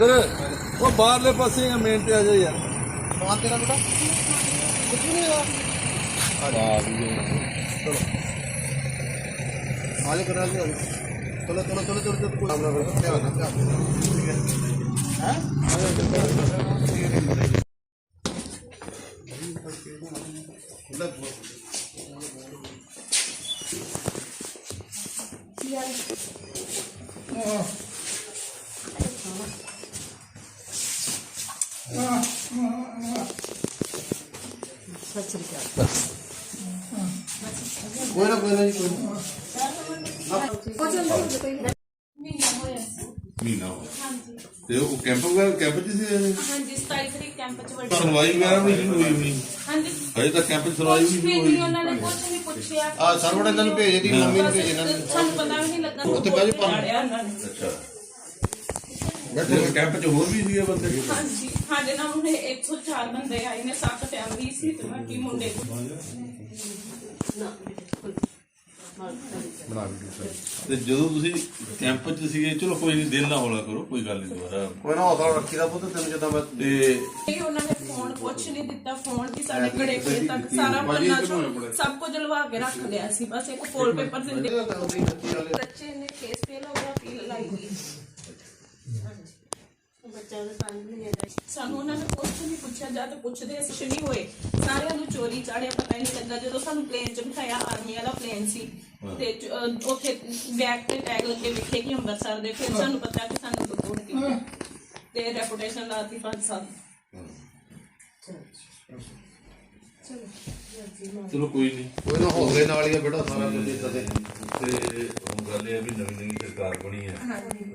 ਇੱਧਰ ਉਹ ਬਾਹਰਲੇ ਪਾਸੇ ਮੇਨ ਤੇ ਆ ਜਾ ਯਾਰ ਸਮਾਨ ਤੇਰਾ ਬੇਟਾ ਕੁਝ ਨਹੀਂ ਹੋਇਆ ਆਲੇ ਕਰਾ ਲਿਓ ਚਲੋ ਚਲੋ ਚਲੋ ਚਲੋ ਚਲੋ ਕੋਈ ਆਪਣਾ ਧਿਆਨ ਨਾਲ ਹੈ ਕੋਈ ਨਾ ਕੋਈ ਨਾ ਜੀ ਕੋਈ ਨਾ ਮਹੀਨਾ ਹੋ ਗਿਆ। ਤੇ ਉਹ ਕੈਂਪ ਵਗੈਰਾ ਕੈਂਪ ਚ ਸੀ? ਹਾਂਜੀ 27 ਤਰੀਕ ਕੈਂਪ ਚ ਵੱਡੀ ਸੁਣਵਾਈ ਵਗੈਰਾ ਵੀ ਨਹੀਂ ਹੋਈ ਹੋਣੀ? ਹਾਂਜੀ। ਹਜੇ ਤਾਂ ਕੈਂਪ ਚ ਸੁਣਵਾਈ ਵੀ ਨਹੀਂ ਹੋਈ? ਉਹਨਾਂ ਨੇ ਕੁਝ ਨਹੀਂ ਪੁੱਛਿਆ। ਆ ਸਰਵਣ ਇਹਨਾਂ ਨੂੰ ਭੇਜ ਦੀ ਮੰਮੀ ਨੂੰ ਭੇਜ ਇਹਨਾਂ ਨੂੰ? ਸਾਨੂੰ ਪਤਾ ਵੀ ਨਹੀਂ ਲੱਗਾ ਉੱਥੇ ਬਹਿ ਜਾ ਪੰਜ। ਚੜਿਆ ਉਹਨਾਂ ਨੇ। ਅੱਛਾ। ਬੈਠੇ ਕੈਂਪ ਚ ਹੋਰ ਵੀ ਸੀਗੇ ਬੰਦੇ? ਹਾਂਜੀ ਸਾਡੇ ਨਾਲ ਉਹਨੇ 104 ਬੰਦੇ ਆਏ ਨੇ ਸੱਤ ਫੈਮਿਲੀ ਸੀ ਤੇ ਬਾਕੀ ਮੁੰਡੇ ਤੇ ਜਦੋਂ ਤੁਸੀਂ ਕੈਂਪ ਚ ਸੀਗੇ ਚਲੋ ਕੋਈ ਨਹੀਂ ਦਿਲ ਨਾ ਹੌਲਾ ਕਰੋ ਕੋਈ ਗੱਲ ਨਹੀਂ ਦੁਬਾਰਾ। ਕੋਈ ਨਾ ਹੌਸਲਾ ਰੱਖੀ ਦਾ ਪੁੱਤ ਤੈਨੂੰ ਜਦੋਂ ਮੈਂ ਤੇ ਇਹ ਉਹਨਾਂ ਨੇ ਫੋਨ ਕੁਛ ਨਹੀਂ ਦਿੱਤਾ ਫੋਨ ਵੀ ਸਾਡੇ ਘੜੇ ਕੋਲ ਤੱਕ ਸਾਰਾ ਪੰਨਾ ਚੋਂ ਸਭ ਕੁਝ ਲਵਾ ਕੇ ਰੱਖ ਲਿਆ ਸੀ ਬਸ ਇੱਕ ਫੋਲ ਪੇਪਰ ਦਿੰਦੇ। ਬੱਚੇ ਨੇ ਕੇਸ ਫੇਲ ਹੋ ਗਿਆ ਅਪੀਲ ਲਾਈ ਗਈ। ਸਾਨੂੰ ਉਹਨਾਂ ਨੇ ਕੁਛ ਨਹੀਂ ਪੁੱਛਿਆ ਜਦ ਪੁੱਛਦੇ ਅਸੀਂ ਨਹੀਂ ਹੋਏ। ਸਾਰਿਆਂ ਨੂੰ ਚੋਰੀ ਚਾੜਿਆ ਪਤਾ ਹੀ ਨਹੀਂ ਲੱਗਾ ਜਦੋਂ ਸਾਨੂੰ ਪਲੇਨ ਚ ਬਿਠਾਇਆ ਆਰਮੀ ਵਾਲਾ ਪਲੇਨ ਸੀ ਤੇ ਚ- ਅਹ ਉੱਥੇ ਬੈਗ ਤੇ ਟੈਗ ਲੱਗੇ ਵਿਖੇ ਕਿ ਅੰਮ੍ਰਿਤਸਰ ਦੇ ਫਿਰ ਸਾਨੂੰ ਪਤਾ ਕਿ ਸਾਨੂੰ ਰਿਪੋਰਟ ਕੀਤਾ। ਤੇ ਰੈਪੂਟੇਸ਼ਨ ਲਾਤੀ ਪੰਜ ਸਾਲ। ਚਲੋ। ਕੋਈ ਨਹੀਂ ਕੋਈ ਨਾ ਨਾਲ ਹੀ ਆ ਬੇਟਾ ਸਾਰਾ ਕੁਝ ਇਦਾਂ ਦੇ। ਤੇ ਹੁਣ ਗੱਲ ਇਹ ਵੀ ਨਵੀਂ ਨਵੀਂ ਸਰਕਾਰ ਬਣੀ ਹੈ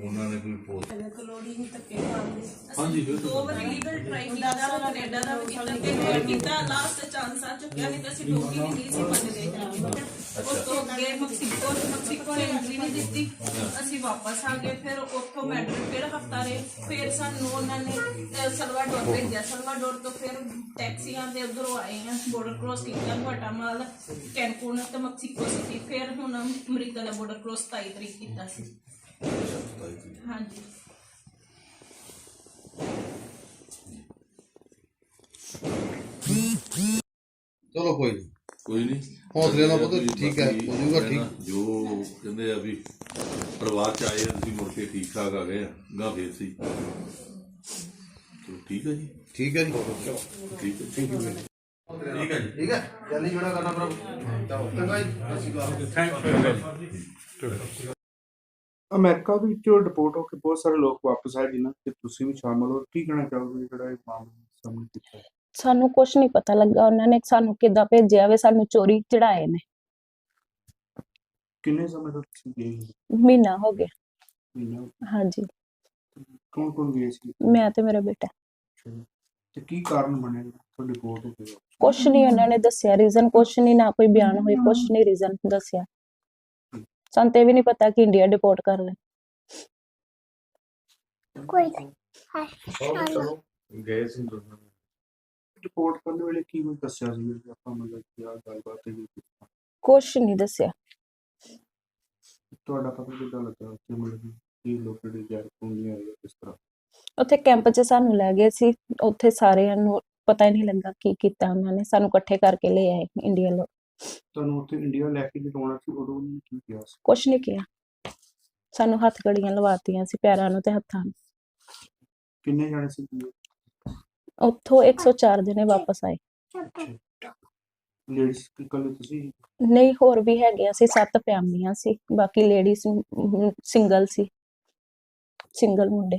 ਉਹਨਾਂ ਨੇ ਕੋਈ ਪੋਸਟ ਕਲੋੜੀ ਨਹੀਂ ਧੱਕੇ ਮਾਰਦੇ ਹਾਂਜੀ ਫਿਰ ਦੋ ਵਾਰ ਲੀਗਲ ਟਰਾਈ ਕੀਤਾ ਵਾ ਕੈਨੇਡਾ ਦਾ ਵੀ ਕੀਤਾ ਤੇ ਹੋਰ ਕੀਤਾ। ਲਾਸਟ ਚਾਂਸ ਆ ਚੁੱਕਿਆ ਨਹੀਂ ਤਾਂ ਅਸੀਂ ਡੋਗੀ ਵੀ ਨਹੀਂ ਸੀ ਮੰਨਦੇ ਉਸ ਤੋਂ ਅੱਗੇ ਮੈਕਸੀਕੋ ਮੈਕਸੀਕੋ ਨੇ ਐਂਟਰੀ ਨਹੀਂ ਦਿੱਤੀ। ਅਸੀਂ ਵਾਪਸ ਆ ਗਏ। ਫਿਰ ਉੱਥੋਂ ਮੈਡਰਿਡ ਫਿਰ ਹਫਤਾ ਰਹੇ? ਫਿਰ ਸਾਨੂੰ ਉਹਨਾਂ ਨੇ ਅਹ, ਸਲਵਾਡੋਰ ਭੇਜਿਆ। ਸਲਵਾਡੋਰ ਤੋਂ ਫਿਰ ਟੈਕਸੀਆਂ ਦੇ ਉਧਰੋਂ ਆਏ ਆ। ਬਾਰਡਰ ਕ੍ਰੋਸ ਕੀਤਾ ਗੁਆਟਾਮਾਲਾ ਕੈਨਕੂਨ ਤੇ ਮੈਕਸੀਕੋ ਸਿਟੀ ਫਿਰ ਹੁਣ ਅਮਰੀਕਾ ਦਾ ਬਾਰਡਰ ਕ੍ਰੋਸ 27 ਤਰੀਕ ਕੀਤਾ ਸੀ ਹਾਂਜੀ ਚਲੋ ਕੋਈ ਨਹੀਂ ਕੋਈ ਨਹੀਂ ਹੌਸਲੇ ਨਾਲ ਪੁੱਤ ਠੀਕ ਹੈ, ਹੋ ਜਾਊਗਾ ਠੀਕ। ਜੋ ਕਹਿੰਦੇ ਆ ਵੀ ਪਰਿਵਾਰ ਚ ਆਏ ਆ, ਤੁਸੀਂ ਮੁੜ ਕੇ ਠੀਕ ਠਾਕ ਆ ਗਏ ਆ ਗਾ ਫੇਰ ਸੀ ਚਲੋ ਠੀਕ ਹੈ ਜੀ ਠੀਕ ਹੈ ਜੀ ਠੀਕ ਹੈ ਠੀਕ ਹੈ ਠੀਕ ਹੈ ਜੀ। ਠੀਕ ਹੈ। ਜਲਦੀ ਜਿਹੜਾ ਕਰਨਾ ਪ੍ਰਭ। ਚਲੋ ਚੰਗਾ ਜੀ। ਸਤਿ ਸ਼੍ਰੀ ਅਕਾਲ। ਅਮਰੀਕਾ ਦੇ ਵਿੱਚੋਂ ਡਿਪੋਰਟ ਹੋ ਕੇ ਬਹੁਤ ਸਾਰੇ ਲੋਕ ਵਾਪਸ ਆਏ ਜਿਨ੍ਹਾਂ ਤੇ ਤੁਸੀਂ ਵੀ ਸ਼ਾਮਲ ਹੋ। ਕੀ ਕਹਿਣਾ ਚਾਹੋਗੇ ਜਿਹੜਾ ਇਹ ਮਾਮਲਾ ਸਾਹਮਣੇ ਕੀਤਾ? ਸਾਨੂੰ ਕੁਝ ਨਹੀਂ ਪਤਾ ਲੱਗਾ। ਉਹਨਾਂ ਨੇ ਸਾਨੂੰ ਕਿੱਦਾਂ ਭੇਜਿਆ ਵੇ? ਸਾਨੂੰ ਚੋਰੀ ਚੜਾਏ ਨੇ। ਕਿੰਨੇ ਸਮੇਂ ਤੋਂ ਤੁਸੀਂ ਗਏ ਹੋ? ਮਹੀਨਾ ਹੋ ਗਿਆ। ਮਹੀਨਾ ਹਾਂਜੀ। ਕੌਣ ਕੌਣ ਗਏ ਸੀ? ਮੈਂ ਤੇ ਮੇਰਾ ਬੇਟਾ। ਤੇ ਕੀ ਕਾਰਨ ਬਣਿਆ? ਤੁਹਾਡੇ ਹੋ ਕੁਛ ਨਹੀਂ ਉਹਨਾਂ ਨੇ ਦੱਸਿਆ ਰੀਜ਼ਨ ਕੁਛ ਨਹੀਂ ਨਾ ਕੋਈ ਬਿਆਨ ਹੋਈ ਕੁਛ ਨਹੀਂ ਰੀਜ਼ਨ ਦੱਸਿਆ। ਸਾਨੂੰ ਤੇ ਵੀ ਨਹੀਂ ਪਤਾ ਕਿ ਇੰਡੀਆ ਡਿਪੋਰਟ ਕਰ ਲੈ ਗਏ ਸੀ ਰਿਪੋਰਟ ਕਰਨ ਵੇਲੇ ਕੀ ਕੁਝ ਦੱਸਿਆ ਸੀ? ਵੀ ਆਪਾਂ ਮਤਲਬ ਕੀ ਆ ਗੱਲਬਾਤ ਹੈ ਕੁਛ ਨਹੀਂ ਦੱਸਿਆ। ਤੁਹਾਡਾ ਪਤਾ ਕਿੱਦਾਂ ਲੱਗਾ ਕਿ ਮਤਲਬ ਕਿ ਕੀ ਲੋਕ ਜਿਹੜੇ ਜੈਰ ਪੁੰਗੀਆਂ ਆਏ ਕਿਸ ਤਰ੍ਹਾਂ? ਉੱਥੇ ਕੈਂਪ 'ਚ ਸਾਨੂੰ ਲੈ ਗਏ ਸੀ। ਉੱਥੇ ਸਾਰਿਆਂ ਨੂੰ ਪਤਾ ਹੀ ਨਹੀਂ ਲੱਗਾ ਕੀ ਕੀਤਾ ਉਹਨਾਂ ਨੇ ਸਾਨੂੰ ਇਕੱਠੇ ਕਰਕੇ ਲੈ ਆਏ ਇੰਡੀਆ ਲੋਕ ਤੁਹਾਨੂੰ ਉੱਥੇ ਇੰਡੀਆ ਲੈ ਕੇ ਜਦੋਂ ਸੀ ਉਦੋਂ ਉਹਨਾਂ ਕੀ ਕਿਹਾ ਸੀ? ਕੁਛ ਨਹੀਂ ਕਿਹਾ। ਸਾਨੂੰ ਹੱਥ ਗੜੀਆਂ ਲਵਾਤੀਆਂ ਸੀ ਪੈਰਾਂ ਨੂੰ ਤੇ ਹੱਥਾਂ ਨੂੰ। ਕਿੰਨੇ ਜਾਣੇ ਸੀ ਤੁਸੀਂ? ਉੱਥੋਂ 104 ਜਣੇ ਵਾਪਸ ਆਏ। ਲੇਡੀਜ਼ ਇਕੱਲੇ ਤੁਸੀਂ? ਨਹੀਂ ਹੋਰ ਵੀ ਹੈਗੇ ਅਸੀਂ ਸੱਤ ਫੈਮਲੀਆਂ ਸੀ ਬਾਕੀ ਲੇਡੀਜ਼ ਸਿੰਗਲ ਸੀ। ਸਿੰਗਲ ਮੁੰਡੇ।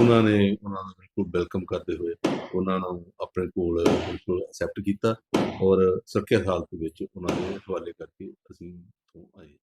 ਉਹਨਾਂ ਨੇ ਉਹਨਾਂ ਨੂੰ ਬਿਲਕੁਲ ਵੈਲਕਮ ਕਰਦੇ ਹੋਏ ਉਹਨਾਂ ਨੂੰ ਆਪਣੇ ਕੋਲ ਬਿਲਕੁਲ ਐਕਸੈਪਟ ਕੀਤਾ ਔਰ ਸੁਰੱਖਿਅਤ ਹਾਲਤ ਵਿੱਚ ਉਹਨਾਂ ਦੇ ਹਵਾਲੇ ਕਰਕੇ ਅਸੀਂ ਇੱਥੋਂ ਆਏ।